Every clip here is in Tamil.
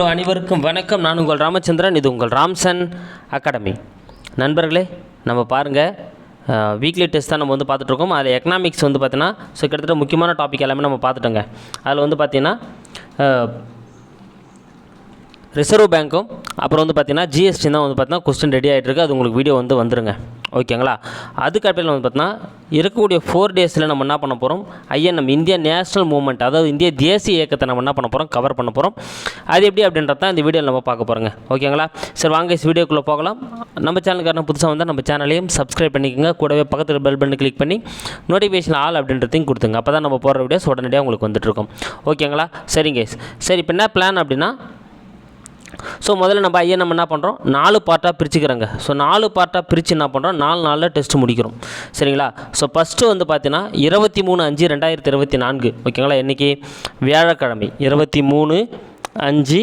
ஹலோ அனைவருக்கும் வணக்கம். நான் உங்கள் ராமச்சந்திரன் இது உங்கள் ராம்சன் அகாடமி. நண்பர்களே நம்ம பாருங்கள் வீக்லி டெஸ்ட் தான் நம்ம வந்து பார்த்துட்ருக்கோம் அதில் எக்கனாமிக்ஸ் வந்து பார்த்தீங்கன்னா ஸோ கிட்டத்தட்ட முக்கியமான டாபிக் எல்லாமே நம்ம பார்த்துட்டோங்க. அதில் வந்து பார்த்திங்கன்னா ரிசர்வ் பேங்க்கும் அப்புறம் வந்து பார்த்திங்கன்னா ஜிஎஸ்டி தான் வந்து பார்த்திங்கன்னா கொஸ்டின் ரெடி ஆகிட்டு இருக்கு. அது உங்களுக்கு வீடியோ வந்து வந்துருங்க. ஓகேங்களா? அதுக்கு அப்புறம் வந்து பார்த்தீங்கன்னா இருக்கக்கூடிய ஃபோர் டேஸில் நம்ம என்ன பண்ண போகிறோம் ஐஎன்எம் இந்தியா நேஷனல் மூவ்மெண்ட் அதாவது இந்திய தேசிய இயக்கத்தை நம்ம என்ன பண்ண போகிறோம் கவர் பண்ண போகிறோம் அது எப்படி அப்படின்றது தான் இந்த வீடியோவில் நம்ம பார்க்க போகிறோங்க ஓகேங்களா? சரி வாங்க இஸ் வீடியோக்குள்ளே போகலாம். நம்ம சேனலுக்காரன புதுசாக வந்தால் நம்ம சேனலையும் சப்ஸ்கிரைப் பண்ணிக்கோங்க. கூடவே பக்கத்தில் பெல் பட்டன் கிளிக் பண்ணி நோட்டிஃபிகேஷன் ஆல் அப்படின்றதையும் கொடுத்துங்க. அப்போ தான் நம்ம போடுற வீடியோஸ் உடனடியாக உங்களுக்கு வந்துட்டுருக்கும் ஓகேங்களா? சரிங்க சரி இப்போ என்ன பிளான் அப்படின்னா ஸோ முதல்ல நம்ம ஐயா நம்ம என்ன பண்ணுறோம் நாலு பார்ட்டாக பிரிச்சுக்கிறோங்க. ஸோ நாலு பார்ட்டாக பிரித்து என்ன பண்ணுறோம் நாலு நாளில் டெஸ்ட் முடிக்கிறோம். சரிங்களா? ஸோ ஃபஸ்ட்டு வந்து பார்த்தீங்கன்னா இருபத்தி மூணு அஞ்சு ரெண்டாயிரத்தி இருபத்தி நான்கு. ஓகேங்களா இன்றைக்கி வியாழக்கிழமை. இருபத்தி மூணு அஞ்சு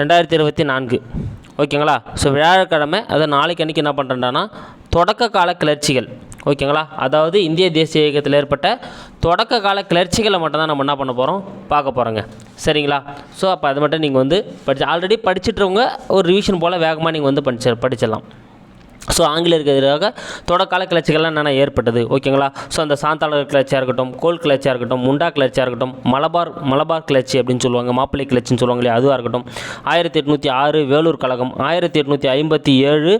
ரெண்டாயிரத்தி இருபத்தி நான்கு. ஓகேங்களா ஸோ வியாழக்கிழமை அதை நாளைக்கு அன்றைக்கி என்ன பண்ணுறேன்டானா தொடக்க கால கிளர்ச்சிகள். ஓகேங்களா? அதாவது இந்திய தேசிய இயக்கத்தில் ஏற்பட்ட தொடக்க கால கிளர்ச்சிகளை மட்டும் தான் நம்ம என்ன பண்ண போகிறோம் பார்க்க போகிறோங்க சரிங்களா? ஸோ அப்போ அது மட்டும் நீங்கள் வந்து படிச்சு ஆல்ரெடி படிச்சுட்றவங்க ஒரு ரிவிஷன் போல் வேகமாக நீங்கள் வந்து படிச்சு படிச்சிடலாம். ஸோ ஆங்கிலேயருக்கு எதிராக தொடக்கால கிளர்ச்சிகள்லாம் என்னென்ன ஏற்பட்டது? ஓகேங்களா? ஸோ அந்த சாந்தாளர் கிளர்ச்சியாக இருக்கட்டும் கோல் கிளர்ச்சியாக இருக்கட்டும் முண்டா கிளர்ச்சியாக இருக்கட்டும் மலபார் மலபார் கிளர்ச்சி அப்படின்னு சொல்லுவாங்க மாப்பிள்ளை கிளர்ச்சின்னு சொல்லுவாங்க இல்லையா? அதுவாக இருக்கட்டும். ஆயிரத்தி எட்நூற்றி ஆறு வேலூர் கழகம் ஆயிரத்தி எட்நூற்றி ஐம்பத்தி ஏழு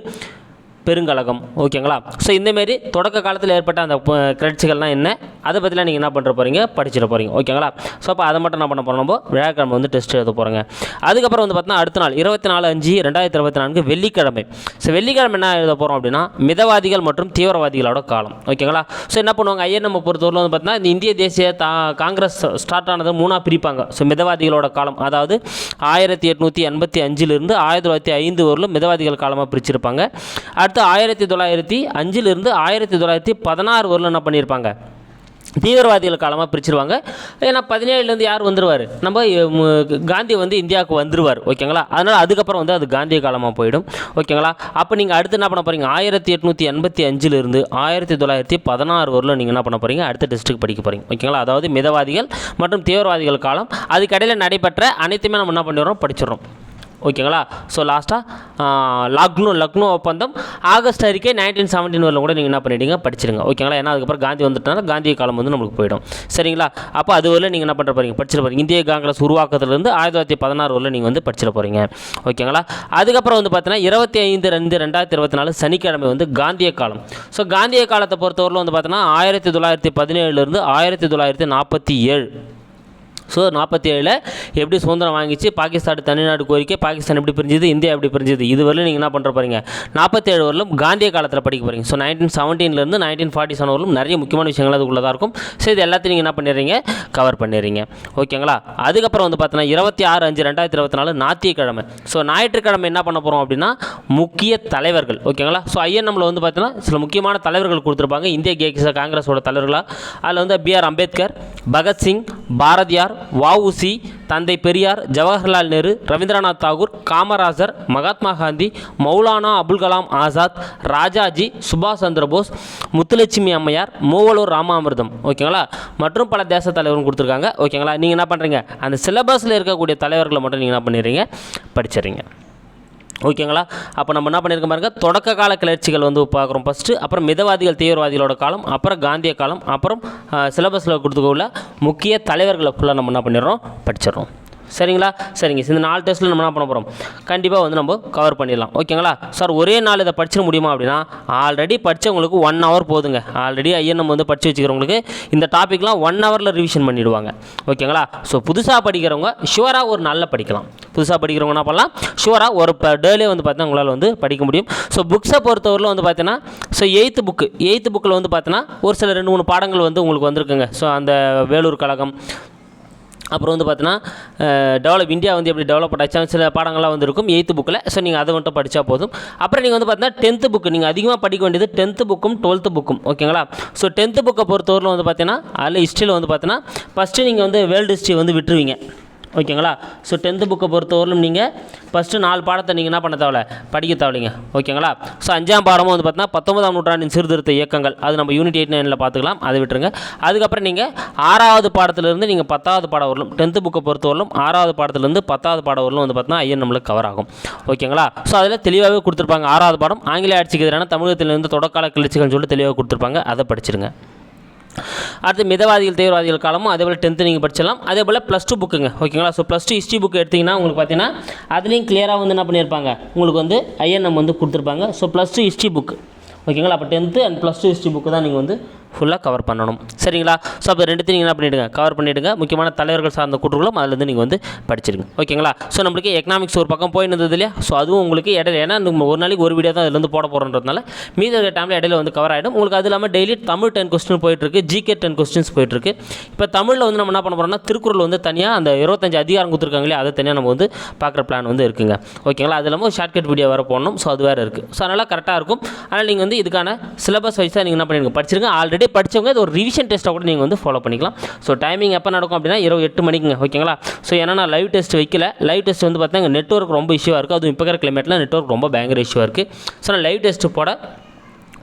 பெருங்கழகம். ஓகேங்களா? ஸோ இந்தமாரி தொடக்க காலத்தில் ஏற்பட்ட அந்த ப- கிளர்ச்சிகள்லாம் என்ன? அதை பற்றிலாம் நீங்கள் என்ன பண்ணுற போகிறீங்க படிச்சிட போகிறீங்க ஓகேங்களா? ஸோ அப்போ அதை மட்டும் என்ன பண்ண போகிறோம் நம்ம வியாழக்கிழமை வந்து டெஸ்ட் எழுத போகிறோங்க அதுக்கப்புறம் வந்து பார்த்தீங்கன்னா அடுத்த நாள் இருபத்தி நாலு அஞ்சு ரெண்டாயிரத்தி இருபத்தி நான்கு வெள்ளிக்கிழமை. ஸோ வெள்ளிக்கிழமை என்ன எழுத போகிறோம் அப்படின்னா மிதவாதிகள் மற்றும் தீவிரவாதிகளோட காலம். ஓகேங்களா? ஸோ என்ன பண்ணுவாங்க? ஐயன் நம்ம பொறுத்தவரை வந்து பார்த்தீங்கன்னா இந்த இந்திய தேசிய தா காங்கிரஸ் ஸ்டார்ட் ஆனது மூணாக பிரிப்பாங்க. ஸோ மிதவாதிகளோட காலம். அதாவது ஆயிரத்தி எட்நூற்றி எண்பத்தி அஞ்சிலிருந்து ஆயிரத்தி தொள்ளாயிரத்தி ஐந்து வரலும் மிதவாதிகள் காலமாக பிரிச்சிருப்பாங்க. அடுத்து ஆயிரத்தி தொள்ளாயிரத்தி அஞ்சிலிருந்து ஆயிரத்தி தொள்ளாயிரத்தி பதினாறு வரலும் என்ன பண்ணியிருப்பாங்க? தீவிரவாதிகள் காலமாக பிரிச்சிருவாங்க. ஏன்னா பதினேழுலேருந்து யார் வந்துருவார்? நம்ம காந்தி வந்து இந்தியாவுக்கு வந்துருவார். ஓகேங்களா? அதனால் அதுக்கப்புறம் வந்து அது காந்தி காலமாக போயிடும். ஓகேங்களா? அப்போ நீங்கள் அடுத்து என்ன பண்ண போகிறீங்க ஆயிரத்தி எட்நூற்றி எண்பத்தி அஞ்சிலிருந்து ஆயிரத்தி தொள்ளாயிரத்தி பதினாறு வரலும் நீங்கள் என்ன பண்ண போகிறீங்க அடுத்த டிஸ்ட்ரிக்ட் படிக்க போகிறீங்க ஓகேங்களா? அதாவது மிதவாதிகள் மற்றும் தீவிரவாதிகள் காலம். அதுக்கடையில் நடைபெற்ற அனைத்துமே நம்ம என்ன பண்ணிடுறோம்? படிச்சிடுறோம். ஓகேங்களா? ஸோ லாஸ்ட்டாக லக்னோ லக்னோ ஒப்பந்தம் ஆகஸ்ட் அறிக்கை நைன்டீன் செவன்டீன் வரல கூட நீங்கள் என்ன பண்ணிட்டீங்க? படிச்சிருங்க. ஓகேங்களா? ஏன்னா அதுக்கப்புறம் காந்தி வந்துட்டனால காந்திய காலம் வந்து நம்மளுக்கு போயிடும். சரிங்களா? அப்போ அது வரல நீங்கள் என்ன பண்ணுற போகிறீங்க படிச்சிட போகிறீங்க இந்திய காங்கிரஸ் உருவாக்கத்துலேருந்து ஆயிரத்தி தொள்ளாயிரத்தி பதினாறு வரல நீங்கள் வந்து படிச்சிட போகிறீங்க ஓகேங்களா? அதுக்கப்புறம் வந்து பார்த்தீங்கன்னா இருபத்தி ஐந்து ரெண்டு ரெண்டாயிரத்தி இருபத்தி நாலு சனிக்கிழமை வந்து காந்திய காலம். ஸோ காந்திய காலத்தை பொறுத்தவரையில் வந்து பார்த்தீங்கன்னா ஆயிரத்தி தொள்ளாயிரத்தி பதினேழுலேருந்து ஆயிரத்தி தொள்ளாயிரத்தி நாற்பத்தி ஏழு. ஸோ நாற்பத்தி ஏழில் எப்படி சுதந்திரம் வாங்கிச்சு? பாகிஸ்தான் தனிநாடு கோரிக்கை பாகிஸ்தான் எப்படி பிரிஞ்சுது? இந்தியா எப்படி பிரிஞ்சுது? இது வரலும் நீங்கள் என்ன பண்ணுற போகிறீங்க நாற்பத்தேழு வரலும் காந்திய காலத்தில் படிக்க போகிறீங்க ஸோ நைன்டீன் செவன்டீன்லேருந்து நைன்டீன் ஃபார்ட்டி செவன் வரலும் நிறைய முக்கியமான விஷயங்கள் அதுக்குள்ளே தான் இருக்கும். ஸோ இது எல்லாத்தையும் நீங்கள் என்ன பண்ணிடுறீங்க? கவர் பண்ணிடுறீங்க. ஓகேங்களா? அதுக்கப்புறம் வந்து பார்த்தீங்கன்னா இருபத்தி ஆறு அஞ்சு ரெண்டாயிரத்தி இருபத்தி நாலு ஞாயிற்றுக்கிழமை. ஸோ ஞாயிற்றுக்கிழமை என்ன பண்ண போகிறோம் அப்படின்னா முக்கிய தலைவர்கள். ஓகேங்களா? ஸோ ஐஎன்எம்மில் வந்து பார்த்தீங்கன்னா சில முக்கியமான தலைவர்கள் கொடுத்துருப்பாங்க. இந்திய கேக்ஸ காங்கிரஸோட தலைவர்களாக அதில் வந்து பிஆர் அம்பேத்கர் பகத்சிங் பாரதியார் வஉசி தந்தை பெரியார் ஜவஹர்லால் நேரு ரவீந்திரநாத் தாகூர் காமராஜர் மகாத்மா காந்தி மௌலானா அபுல் கலாம் ஆசாத் ராஜாஜி சுபாஷ் சந்திர போஸ் முத்துலட்சுமி அம்மையார் மூவலூர் ராமாமிர்தம். ஓகேங்களா? மற்றும் பல தேச தலைவரும் கொடுத்துருக்காங்க. ஓகேங்களா? நீங்கள் என்ன பண்ணுறீங்க அந்த சிலபஸில் இருக்கக்கூடிய தலைவர்களை மட்டும் நீங்கள் என்ன பண்ணிடுறீங்க? படிச்சிடுறீங்க. ஓகேங்களா? அப்போ நம்ம என்ன பண்ணியிருக்க பாருங்க தொடக்க கால கிளர்ச்சிகள் வந்து பார்க்குறோம். ஃபஸ்ட்டு அப்புறம் மிதவாதிகள் தீவிரவாதிகளோட காலம் அப்புறம் காந்திய காலம் அப்புறம் சிலபஸில் கொடுத்துக்கோல முக்கிய தலைவர்களை ஃபுல்லாக நம்ம என்ன பண்ணிடுறோம்? படிச்சிடுறோம். சரிங்களா? சரிங்க. இந்த நாலு டெஸ்ட்டில் நம்ம என்ன பண்ண போகிறோம் கண்டிப்பாக வந்து நம்ம கவர் பண்ணிடலாம். ஓகேங்களா? சார் ஒரே நாள் இதை படிச்சிட முடியுமா அப்படின்னா ஆல்ரெடி படித்தவங்களுக்கு ஒன் ஹவர் போதுங்க. ஆல்ரெடி ஐயன் நம்ம வந்து படித்து வச்சுக்கிறவங்களுக்கு இந்த டாப்பிக்லாம் ஒன் ஹவரில் ரிவிஷன் பண்ணிவிடுவாங்க ஓகேங்களா? ஸோ புதுசாக படிக்கிறவங்க ஷுவராக ஒரு நாளில் படிக்கலாம். புதுசாக படிக்கிறவங்க என்ன பண்ணலாம்? ஷுவராக ஒரு டேலே வந்து பார்த்தீங்கன்னா உங்களால் வந்து படிக்க முடியும். ஸோ புக்ஸை பொறுத்தவரையில் வந்து பார்த்தீங்கன்னா ஸோ எயித்து புக்கு எயித்து புக்கில் வந்து பார்த்தீங்கன்னா ஒரு சில ரெண்டு மூணு பாடங்கள் வந்து உங்களுக்கு வந்திருக்குங்க. ஸோ அந்த வேலூர் கழகம் அப்புறம் வந்து பார்த்தீங்கன்னா டெவலப் இந்தியா வந்து எப்படி டெவலப் ஆச்சு சில பாடங்கள்லாம் வந்து இருக்கும் எயித்து புக்கில் ஸோ நீங்கள் அதை மட்டும் படித்தா போதும். அப்புறம் நீங்கள் வந்து பார்த்தீங்கன்னா டென்த்து புக்கு நீங்கள் அதிகமாக படிக்க வேண்டியது டென்த்து புக்கும் டுவெல்த்து புக்கும் ஓகேங்களா ஸோ டென்த்து புக்கை பொறுத்தவரையில் வந்து பார்த்தீங்கன்னா அதில் ஹிஸ்ட்ரியில் வந்து பார்த்தீங்கன்னா ஃபஸ்ட்டு நீங்கள் வந்து வேர்ல்டு ஹிஸ்ட்ரி வந்து விட்டுருவீங்க. ஓகேங்களா? ஸோ டென்த்து புக்கை பொறுத்தவரையிலும் நீங்கள் ஃபஸ்ட்டு நாலு பாடத்தை நீங்கள் என்ன பண்ண தேவையில்ல? படிக்க தேவையில்லைங்க. ஓகேங்களா? ஸோ அஞ்சாம் பாடமும் வந்து பார்த்தீங்கன்னா பத்தொன்பதாம் நூற்றாண்டின் சீர்திருத்த இயக்கங்கள். அது நம்ம யூனிட் எயிட் நைனில் பார்த்துக்கலாம் அதை விட்டுருங்க. அதுக்கப்புறம் நீங்கள் ஆறாவது பாடத்திலிருந்து நீங்கள் பத்தாவது பாடம் வரலும் டென்த்து புக்கை பொறுத்தவரையிலும் ஆறாவது பாடத்திலிருந்து பத்தாவது பாடம் வரலும் வந்து பார்த்தீங்கன்னா ஐயன் நம்மளுக்கு கவர் ஆகும். ஓகேங்களா? ஸோ அதில் தெளிவாகவே கொடுத்துருப்பாங்க. ஆறாவது பாடம் ஆங்கில ஆட்சிக்கு எதிரான தமிழகத்திலிருந்து தொடக்கால கிளர்ச்சிகள்னு சொல்லிட்டு தெளிவாக கொடுத்துருப்பாங்க. அதை படிச்சிருங்க. அடுத்து மிதவாதிகள் தீவிரவாதிகள் காலமும் அதே போல் டென்த்து நீங்கள் படிச்சிடலாம். அதே போல் ப்ளஸ் டூ புக்குங்க ஓகேங்களா so plus two history book எடுத்திங்கன்னா உங்களுக்கு பார்த்தீங்கன்னா அதுலேயும் கிளியராக வந்து என்ன பண்ணியிருப்பாங்க? உங்களுக்கு வந்து ஐஎன்எம் வந்து கொடுத்துருப்பாங்க. So plus two history book ஓகேங்களா அப்போ tenth and plus two history book தான் நீங்கள் வந்து ஃபுல்லாக கவர் பண்ணணும். சரிங்களா? ஸோ அப்போ ரெண்டுத்தையும் நீங்கள் என்ன பண்ணிவிடுங்க கவர் பண்ணிவிடுங்க முக்கியமான தலைவர்கள் சார்ந்த கூற்றுகளும் அதுலேருந்து நீங்கள் வந்து படிச்சிருங்க. ஓகேங்களா ஸோ நம்மளுக்கு எக்கனாமிக்ஸ் ஒரு பக்கம் போயின்னு இருந்தது இல்லையா? ஸோ அதுவும் உங்களுக்கு இடையில ஏன்னா ஒரு நாளைக்கு ஒரு வீடியோ தான் அதுலேருந்து போட போகிறோன்றதுனால மீதி இருக்கிற டைமில் இடையில வந்து கவர் ஆகிடும் உங்களுக்கு அது இல்லாமல் டெய்லி தமிழ் டென் கொஸ்டின் போயிட்டுருக்கு ஜிகே டென் கொஸ்டின்ஸ் போயிட்டுருக்கு இப்போ தமிழில் வந்து நம்ம என்ன பண்ண போகிறோம்னா திருக்குறள் வந்து தனியாக அந்த இருபத்தஞ்சு அதிகாரம் கொடுத்துருக்காங்க இல்லையா? அதை தனியாக நம்ம வந்து பார்க்குற பிளான் வந்து இருக்குங்க. ஓகேங்களா அது இல்லாமல் ஷார்ட்கட் வீடியோ வேறு போடணும். ஸோ அது வேறு இருக்குது ஸோ அதனால் கரெக்டாக இருக்கும். ஆனால் நீங்கள் வந்து இதுக்கான சிலபஸ் வைஸாக நீங்கள் என்ன பண்ணிடுங்க? படிச்சிருங்க. ஆல்ரெடி படித்தவங்க இது ஒரு ரிவிஷன் டெஸ்ட்டை கூட நீங்கள் வந்து ஃபாலோ பண்ணிக்கலாம். ஸோ டைமிங் எப்போ நடக்கும் அப்படின்னா இரவு எட்டு மணிக்குங்க ஓகேங்களா? ஸோ ஏன்னா நான் லைவ் டெஸ்ட் வைக்கல. லைவ் டெஸ்ட் வந்து பார்த்தீங்கன்னா நெட்ஒர்க் ரொம்ப இஷ்யூவாக இருக்குது அதுவும் இப்போ இருக்கிற கிளைமேட்டில் நெட்ஒர்க் ரொம்ப பயங்கர இஷ்யூவாக இருக்குது ஸோ நான் லைவ் டெஸ்ட் போட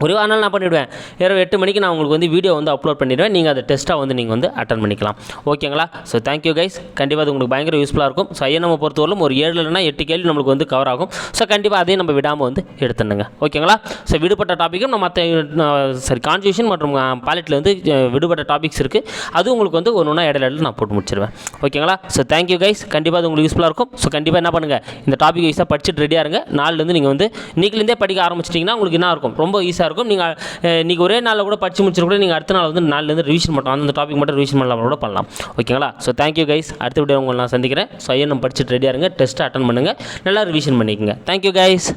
ஒரு நான் பண்ணிவிடுவேன் இரவு எட்டு மணிக்கு நான் உங்களுக்கு வந்து வீடியோ வந்து அப்லோட் பண்ணிடுவேன். நீங்கள் அதை டெஸ்ட்டாக வந்து நீங்கள் வந்து அட்டன் பண்ணிக்கலாம். ஓகேங்களா ஸோ தேங்க்யூ கைஸ் கண்டிப்பாக அது உங்களுக்கு பயங்கர யூஸ்ஃபுல்லாக இருக்கும். ஸோ ஐயன் நம்ம பொறுத்தவரைக்கும் ஒரு ஏழு இல்லைனா எட்டு கேள்வி நம்மளுக்கு வந்து கவர் ஆகும். ஸோ கண்டிப்பாக அதையும் நம்ம விடாமல் வந்து எடுத்துடுங்க ஓகேங்களா ஸோ விடுபட்ட டாப்பிக்கும் நம்ம மற்ற சரி கான்ஸ்டியூஷன் மற்றும் பாலெட்டில் வந்து விடுபட்ட டாபிக்ஸ் இருக்குது அது உங்களுக்கு வந்து ஒன்று ஒன்றா இடையில நான் போட்டு முடிச்சிருவேன். ஓகேங்களா ஸோ தேங்க்யூ கைஸ் கண்டிப்பாக அது உங்களுக்கு யூஸ்ஃபுல்லாக இருக்கும். ஸோ கண்டிப்பாக என்ன பண்ணுங்கள் இந்த டாபிக் வைஸாக படிச்சுட்டு ரெடியாக இருங்க. நாலுலேருந்து நீங்கள் வந்து இன்னைக்குலேருந்தே படிக்க ஆரம்பிச்சிட்டிங்கன்னா உங்களுக்கு என்ன இருக்கும் ரொம்ப ஈஸியாக இருக்கும். நீங்கள் இன்றைக்கி ஒரே நாளில் கூட படிச்சு முடிச்சு கூட நீங்கள் அடுத்த நாள் வந்து நாளிலேருந்து ரிவிஷன் மட்டும் அந்த டாபிக் மட்டும் ரிவிஷன் பண்ணலாம் கூட பண்ணலாம். ஓகேங்களா ஸோ தேங்க்யூ கைஸ் அடுத்த வீடியோ உங்களை நான் சந்திக்கிறேன். ஸோ ஐயன் நம்ம படிச்சுட்டு ரெடியாக இருங்க. டெஸ்ட்டை அட்டன் பண்ணுங்கள் நல்லா ரிவிஷன் பண்ணிக்கோங்க. Thank you guys